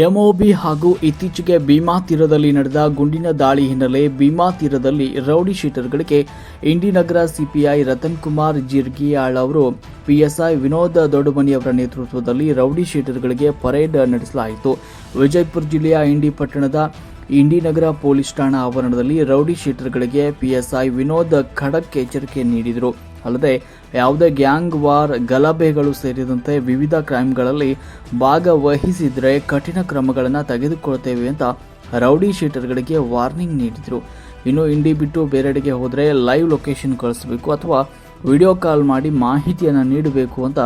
ಎಂಒಬಿ ಹಾಗೂ ಇತ್ತೀಚೆಗೆ ಭೀಮಾ ತೀರದಲ್ಲಿ ನಡೆದ ಗುಂಡಿನ ದಾಳಿ ಹಿನ್ನೆಲೆ ಭೀಮಾ ತೀರದಲ್ಲಿ ರೌಡಿ ಶೀಟರ್ಗಳಿಗೆ ಇಂಡಿನಗರ ಸಿಪಿಐ ರತನ್ ಕುಮಾರ್ ಜಿರ್ಗಿಯಾಳ್ ಅವರು ಪಿಎಸ್ಐ ವಿನೋದ್ ದೊಡ್ಡಮನಿ ಅವರ ನೇತೃತ್ವದಲ್ಲಿ ರೌಡಿ ಶೀಟರ್ಗಳಿಗೆ ಪರೇಡ್ ನಡೆಸಲಾಯಿತು. ವಿಜಯಪುರ ಜಿಲ್ಲೆಯ ಇಂಡಿ ಪಟ್ಟಣದ ಇಂಡಿನಗರ ಪೊಲೀಸ್ ಠಾಣಾ ಆವರಣದಲ್ಲಿ ರೌಡಿ ಶೀಟರ್ಗಳಿಗೆ ಪಿಎಸ್ಐ ವಿನೋದ್ ಖಡಕ್ ಎಚ್ಚರಿಕೆ ನೀಡಿದರು. ಅಲ್ಲದೆ ಯಾವುದೇ ಗ್ಯಾಂಗ್ ವಾರ್ ಗಲಭೆಗಳು ಸೇರಿದಂತೆ ವಿವಿಧ ಕ್ರೈಮ್ಗಳಲ್ಲಿ ಭಾಗವಹಿಸಿದರೆ ಕಠಿಣ ಕ್ರಮಗಳನ್ನು ತೆಗೆದುಕೊಳ್ತೇವೆ ಅಂತ ರೌಡಿ ಶೀಟರ್ಗಳಿಗೆ ವಾರ್ನಿಂಗ್ ನೀಡಿದರು. ಇನ್ನು ಇಂಡಿ ಬಿಟ್ಟು ಬೇರೆಡೆಗೆ ಹೋದರೆ ಲೈವ್ ಲೊಕೇಶನ್ ಕಳಿಸಬೇಕು ಅಥವಾ ವಿಡಿಯೋ ಕಾಲ್ ಮಾಡಿ ಮಾಹಿತಿಯನ್ನು ನೀಡಬೇಕು ಅಂತ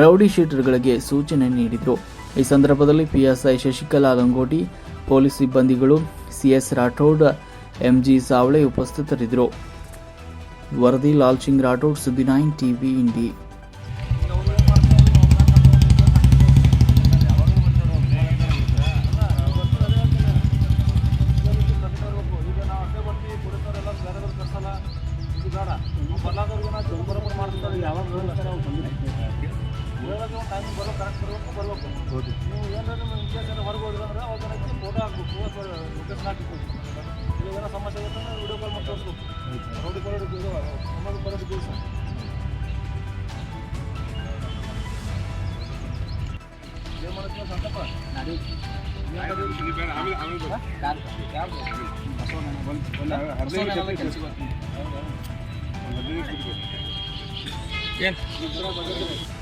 ರೌಡಿ ಶೀಟರ್ಗಳಿಗೆ ಸೂಚನೆ ನೀಡಿದರು. ಈ ಸಂದರ್ಭದಲ್ಲಿ P S I Shashikala Langoti, police ಸಿಬ್ಬಂದಿಗಳು C S Rathod MG Savale ಉಪಸ್ಥಿತರಿದ್ದರು. ವರದಿ, ಲಾಲ್ ಸಿಂಗ್ ರಾಠೋಡ್ ಸುದ್ದಿ ನೈನ್ ಟಿವಿ ಇಂಡಿ. ನೀವು ನಿಮ್ಮ ಕೇಸ್ ಏನೋ ಹೊರಗೆ ಹೋದ್ರೆ ಏನೈತಿ ಫೋಟೋ ಹಾಕ್ಬೇಕು ಸಮಸ್ಯೆ উপরে ঢুকে যাবো আমার উপরে ঢুকে ಏನು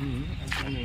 ಮುಂದೆ